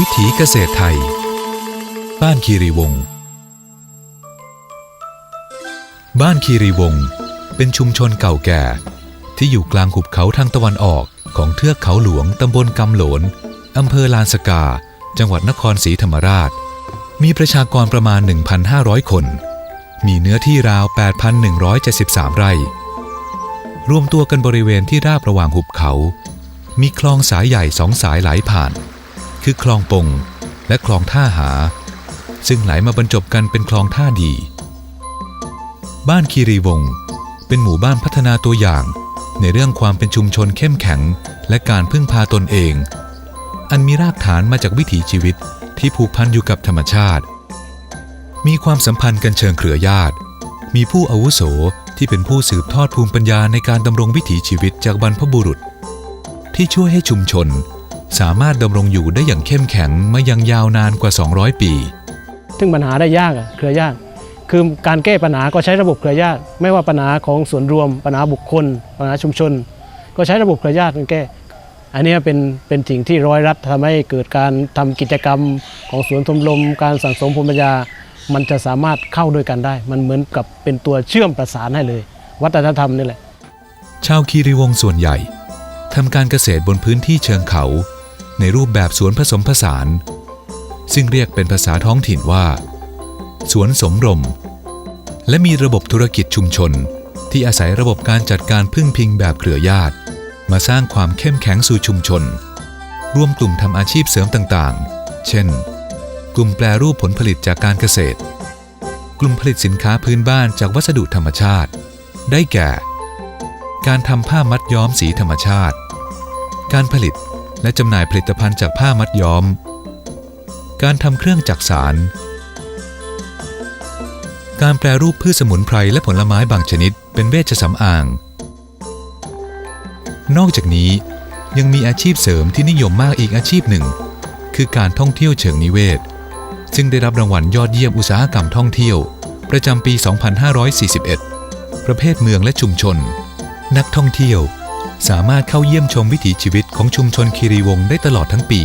วิถีเกษตรไทย บ้านคีรีวงศ์บ้านคีรีวงศ์เป็นชุมชนเก่าแก่ ที่อยู่กลางหุบเขาทางตะวันออกของเทือกเขาหลวงตำบลกำโหลนอำเภอลานสกา จังหวัดนครศรีธรรมราช มีประชากรประมาณ 1,500 คน มีเนื้อที่ราว 8,173 ไร่ รวมตัวกันบริเวณที่ราบระหว่างหุบเขา มีคลองสายใหญ่สองสายไหลผ่าน คือคลองปงและคลองท่าหา ซึ่งไหลมาบรรจบกันเป็นคลองท่าดี บ้านคีรีวงศ์เป็นหมู่บ้านพัฒนาตัวอย่าง ในเรื่องความเป็นชุมชนเข้มแข็ง และการพึ่งพาตนเอง อันมีรากฐานมาจากวิถีชีวิตที่ผูกพันอยู่กับธรรมชาติ มีความสัมพันธ์กันเชิงเครือญาติ มีผู้อาวุโสที่เป็นผู้สืบทอดภูมิปัญญาในการดำรงวิถีชีวิตจากบรรพบุรุษ ที่ช่วยให้ชุมชน สามารถดำรงอยู่ได้อย่างเข้มแข็งมายังยาวนานกว่า 200 ปี ซึ่งปัญหาได้ยากอะเครือญาติคือการแก้ปัญหาก็ใช้ระบบเครือญาติไม่ว่าปัญหาของส่วนรวม ปัญหาบุคคล ปัญหาชุมชน ก็ใช้ระบบเครือญาติกันแก้ อันเนี้ยเป็นเป็นสิ่งที่ร้อยรัดทำให้เกิดการทำกิจกรรมของสวนทมลมการสั่งสมภูมิปัญญา มันจะสามารถเข้าด้วยกันได้ มันเหมือนกับเป็นตัวเชื่อมประสานให้เลย วัฒนธรรมนี่แหละ ชาวคีรีวงศ์ส่วนใหญ่ทำการเกษตรบนพื้นที่เชิงเขา ในรูปแบบสวนผสมผสาน ซึ่งเรียกเป็นภาษาท้องถิ่นว่า สวนสมรม และมีระบบธุรกิจชุมชน ที่อาศัยระบบการจัดการพึ่งพิงแบบเครือญาติ มาสร้างความเข้มแข็งสู่ชุมชน ร่วมกลุ่มทำอาชีพเสริมต่างๆ เช่น กลุ่มแปรรูปผลผลิตจากการเกษตร กลุ่มผลิตสินค้าพื้นบ้านจากวัสดุธรรมชาติ ได้แก่ การทำผ้ามัดย้อมสีธรรมชาติ การผลิต และจำหน่ายผลิตภัณฑ์จากผ้ามัดย้อม การทำเครื่องจักสาร การแปรรูปพืชสมุนไพรและผลไม้บางชนิด เป็นเวชสำอาง นอกจากนี้ยังมีอาชีพเสริมที่นิยมมากอีกอาชีพหนึ่ง คือการท่องเที่ยวเชิงนิเวศ ซึ่งได้รับรางวัลยอดเยี่ยมอุตสาหกรรมท่องเที่ยว ประจำปี 2541 ประเภทเมืองและชุมชน นักท่องเที่ยว สามารถเข้าเยี่ยมชมวิถีชีวิตของชุมชนคีรีวงศ์ได้ตลอดทั้งปี